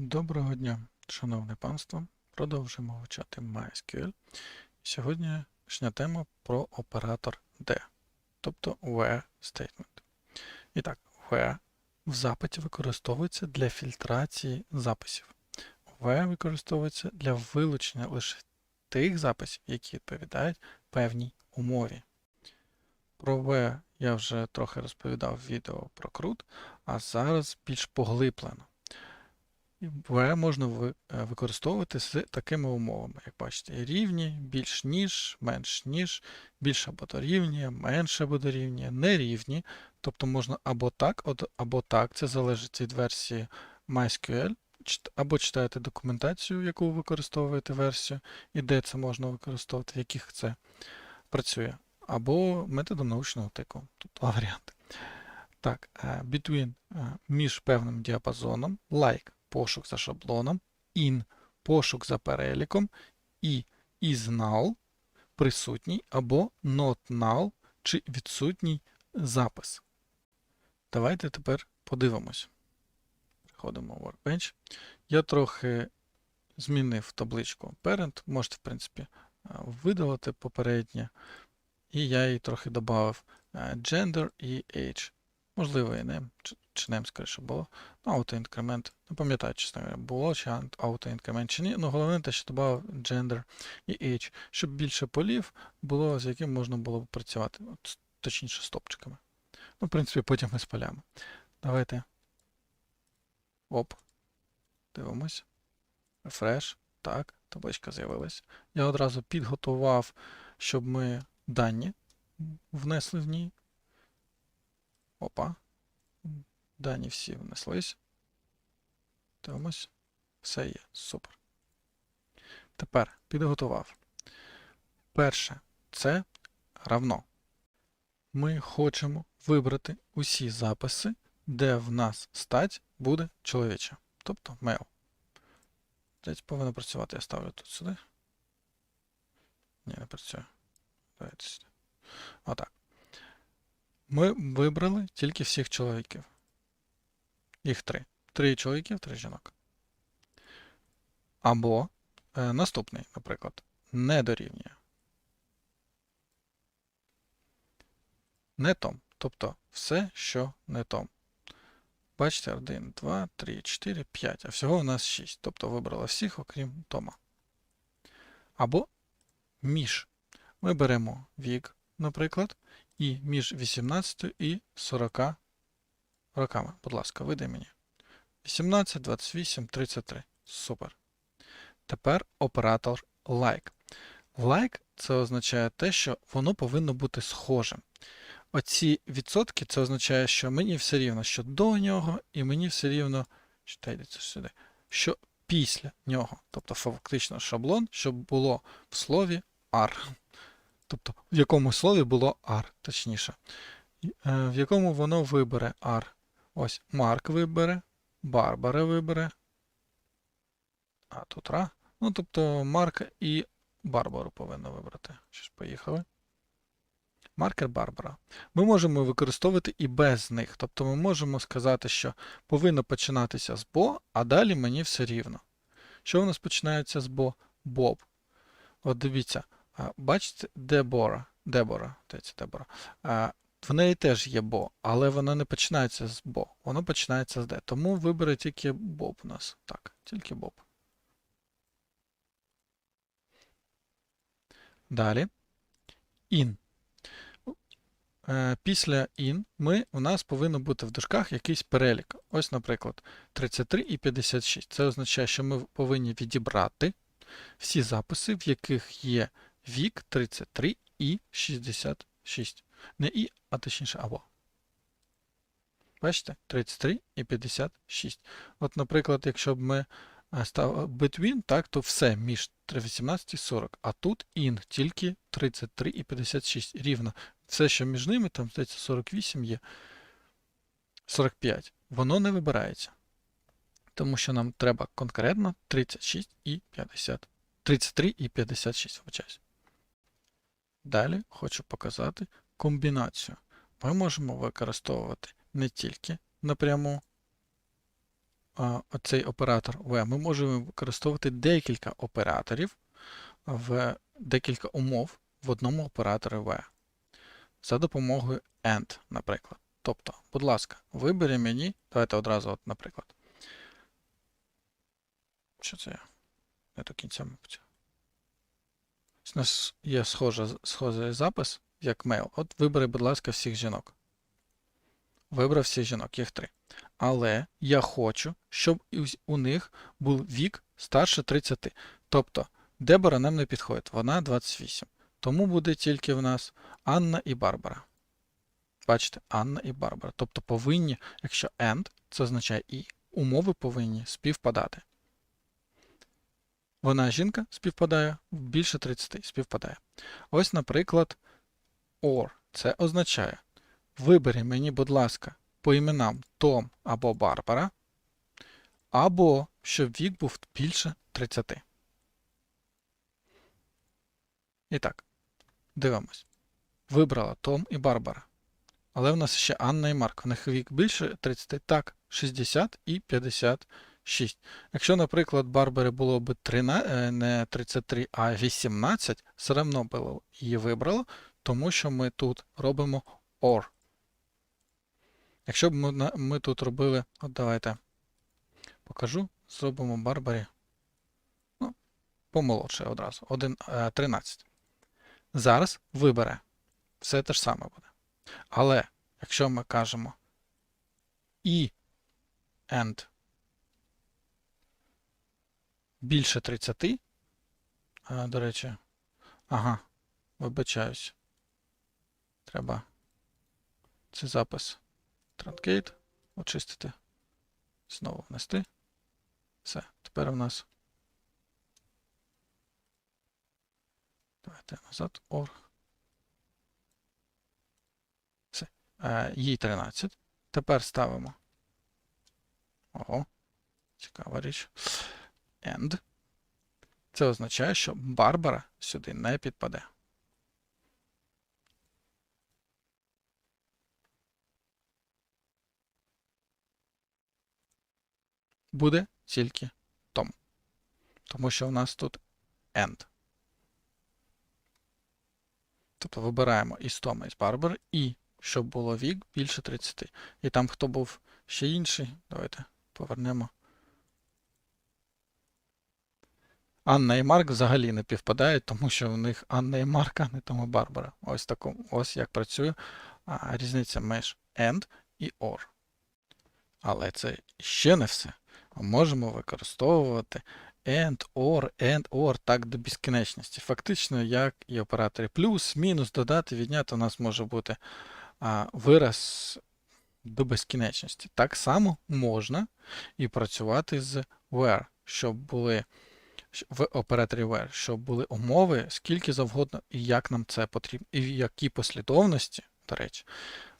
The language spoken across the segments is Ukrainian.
Доброго дня, шановне панство. Продовжуємо вивчати MySQL. Сьогоднішня тема про оператор D, тобто where statement. І так, where в запиті використовується для фільтрації записів. Where використовується для вилучення лише тих записів, які відповідають певній умові. Про where я вже трохи розповідав в відео про CRUD, а зараз більш поглиблено. В можна е, використовувати з такими умовами, як бачите, рівні, більш ніж, менш ніж, більше або дорівнює, менше або дорівнює, нерівні. Тобто можна або так, або так, це залежить від версії MySQL, або читаєте документацію, яку ви використовуєте версію, і де це можна використовувати, в яких це працює, або методом научного тику. Тут два варіанти. Так, е, between е, між певним діапазоном, like пошук за шаблоном, in пошук за переліком, і is null присутній або not null чи відсутній запис. Давайте тепер подивимось. Переходимо в Workbench. Я трохи змінив табличку parent. Можете, в принципі, е, видалити попереднє. І я їй трохи додав е, gender і age. Можливо, і name, чи- чи скоріше було. Ну, автоінкремент. Не пам'ятаю, чесно говоря, було чи автоінкремент чи ні. Ну, головне те, що додав gender і age, щоб більше полів було, з яким можна було б працювати. От, точніше, стопчиками. Ну, в принципі, потім ми з полями. Давайте. Оп. Дивимось. Refresh. Так, табличка з'явилась. Я одразу підготував, щоб ми дані внесли в ній. Опа. Дані всі внеслись. Дивимось. Все є. Супер. Тепер підготував. Перше це равно. Ми хочемо вибрати усі записи, де в нас стать буде чоловіча. Тобто male. Десь повинно працювати. Я ставлю тут сюди. Ні, не працює. Давайте сюди. Отак. Ми вибрали тільки всіх чоловіків. Їх три. Три чоловіків, три жінок. Або е, наступний, наприклад, не дорівнює. Не том. Тобто все, що не том. Бачите, 1, 2, 3, 4, 5. А всього у нас 6. Тобто вибрала всіх, окрім Тома. Або між. Ми беремо вік, наприклад, і між 18 і 40 роками. Будь ласка, видай мені. 18, 28, 33. Супер. Тепер оператор like. Like це означає те, що воно повинно бути схожим. Оці відсотки це означає, що мені все рівно, що до нього, і мені все рівно, йдеться сюди, що після нього. Тобто фактично шаблон, щоб було в слові are. Тобто, в якому слові було are, точніше. Е, В якому воно вибере are. Ось Марк вибере, Барбара вибере. А тут Ра. Ну, тобто Марка і Барбару повинно вибрати. Що ж, поїхали. Маркер Барбара. Ми можемо використовувати і без них. Тобто ми можемо сказати, що повинно починатися з Бо, а далі мені все рівно. Що у нас починається з Бо? Боб. От дивіться, бачите, Дебора. Дебора. Дебора? В неї теж є Бо, але вона не починається з Бо. Воно починається з Д. Тому вибере тільки Боб у нас. Так, тільки Боб. Далі. In. Е, Після in ми, у нас повинно бути в дужках якийсь перелік. Ось, наприклад, 33 і 56. Це означає, що ми повинні відібрати всі записи, в яких є вік 33 і 66. Не і, а точніше або. Бачите? 33 і 56. От, наприклад, якщо б ми е, ставили between, так, то все між 18 і 40. А тут in тільки 33 і 56. Рівно. Все, що між ними, там, здається, 48 є. 45. Воно не вибирається. Тому що нам треба конкретно 36 і 50. 33 і 56, вибачаюсь. Далі хочу показати комбінацію. Ми можемо використовувати не тільки напряму оцей оператор V, ми можемо використовувати декілька операторів в декілька умов в одному операторі V. За допомогою AND, наприклад. Тобто, будь ласка, вибери мені, давайте одразу, от, наприклад. Що це я? Не до кінця, мабуть. У нас є схожий запис, як мейл. От вибери, будь ласка, всіх жінок. Вибрав всіх жінок, їх три. Але я хочу, щоб у них був вік старше 30. Тобто, Дебора нам не підходить, вона 28. Тому буде тільки в нас Анна і Барбара. Бачите, Анна і Барбара. Тобто повинні, якщо and, це означає і, умови повинні співпадати. Вона жінка співпадає, більше 30 співпадає. Ось, наприклад, or. Це означає, вибери мені, будь ласка, по іменам Том або Барбара, або щоб вік був більше 30. І так, дивимось. Вибрала Том і Барбара. Але в нас ще Анна і Марк. В них вік більше 30, так, 60 і 56. Якщо, наприклад, Барбари було б 13, е, не 33, а 18, все одно було її вибрало, тому що ми тут робимо OR. Якщо б ми, ми тут робили, от давайте покажу, зробимо Барбарі. Ну, помолодше одразу. Один, е, 13. Зараз вибере. Все те ж саме буде. Але якщо ми кажемо і and більше 30, до речі, ага, вибачаюсь. Треба цей запис Truncate очистити. Знову внести. Все. Тепер у нас. Давайте назад. OR. Все. Е, їй 13. Тепер ставимо. Ого. Цікава річ. And. Це означає, що Барбара сюди не підпаде. Буде тільки Том. Тому що в нас тут end. Тобто вибираємо із Тома, із Барбари, і щоб було вік більше 30. І там, хто був ще інший, давайте повернемо. Анна і Марк взагалі не півпадають, тому що в них Анна і Марк, а не тому Барбара. Ось такому, ось як працює різниця між and і or. Але це ще не все. Можемо використовувати and, or, and, or так до безкінечності. Фактично, як і операторі плюс, мінус, додати, відняти, у нас може бути а, вираз до безкінечності. Так само можна і працювати з where, щоб були в операторі where, щоб були умови скільки завгодно і як нам це потрібно, і в якій послідовності, до речі,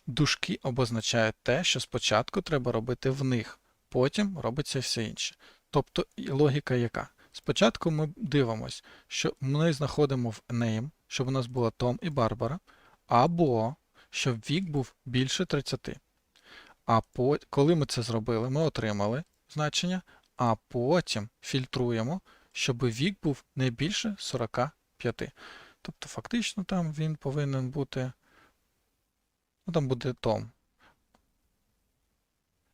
дужки обозначають те, що спочатку треба робити в них, потім робиться все інше. Тобто логіка яка? Спочатку ми дивимося, що ми знаходимо в name, щоб у нас було Том і Барбара, або щоб вік був більше 30. А по... коли ми це зробили, ми отримали значення, а потім фільтруємо, щоб вік був не більше 45. Тобто, фактично, там він повинен бути. Ну, там буде Том.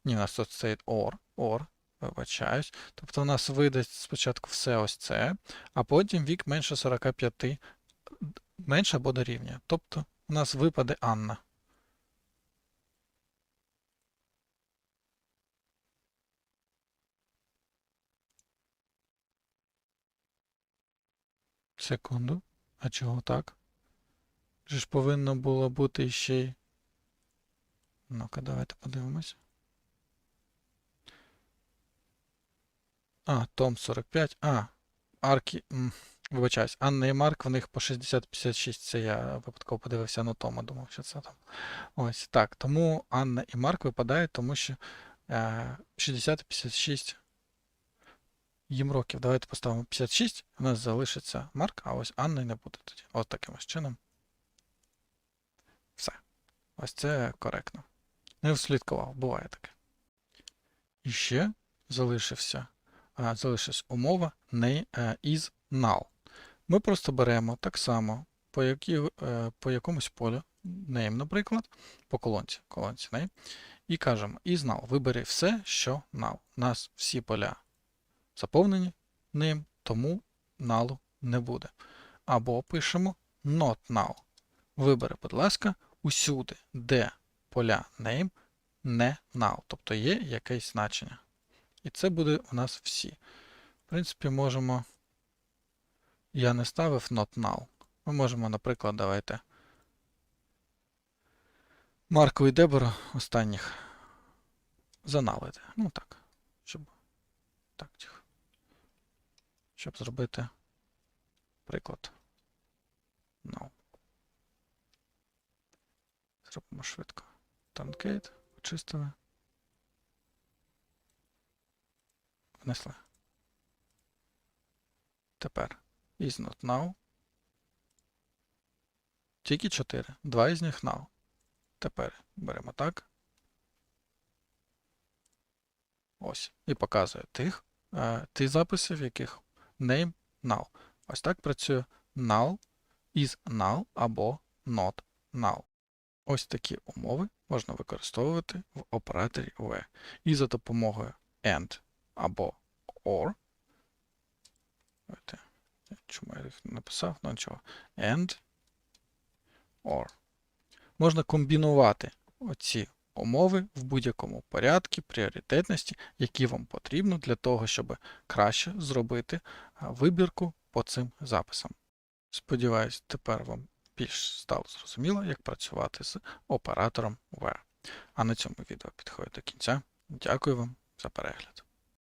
Ні, у нас тут стоїть or, or, вибачаюсь. Тобто у нас вийде спочатку все ось це, а потім вік менше 45, менше або дорівнює. Тобто у нас випаде Анна. Секунду. А чого так? Же ж повинно було бути ще й. Ну-ка, давайте подивимось. А, Том 45. А, Аркі. Вибачаюсь, Анна і Марк, в них по 60-56. Це я випадково подивився на Тома, думав, що це там. Ось так. Тому Анна і Марк випадають, тому що е, 60-56 їм років. Давайте поставимо 56. У нас залишиться Марк, а ось Анни не буде тоді. Ось таким ось чином. Все. Ось це коректно. Не вслідкував, буває таке. І ще залишився, залишилась умова не, е, is null. Ми просто беремо так само по, які, е, по якомусь полю, name, наприклад, по колонці, колонці name, і кажемо is null. Вибери все, що null. У нас всі поля заповнені ним, тому null не буде. Або пишемо not null. Вибери, будь ласка, усюди, де поля name не null, тобто є якесь значення. І це буде у нас всі. В принципі, можемо. Я не ставив not null. Ми можемо, наприклад, давайте. Марку і Дебору останніх заналити. Ну так. Щоб. Так, тихо. Щоб зробити приклад. No. Зробимо швидко. Truncate, очистили. Внесли. Тепер is not now. Тільки 4. Два із них now. Тепер беремо так. Ось. І показує тих, е, ті записи, в яких name null. Ось так працює null, is null або not null. Ось такі умови можна використовувати в операторі where. І за допомогою AND або OR. Чому я їх написав? Ну нічого. AND OR. Можна комбінувати оці умови в будь-якому порядку, пріоритетності, які вам потрібно для того, щоб краще зробити вибірку по цим записам. Сподіваюсь, тепер вам більш стало зрозуміло, як працювати з оператором where. А на цьому відео підходить до кінця. Дякую вам за перегляд.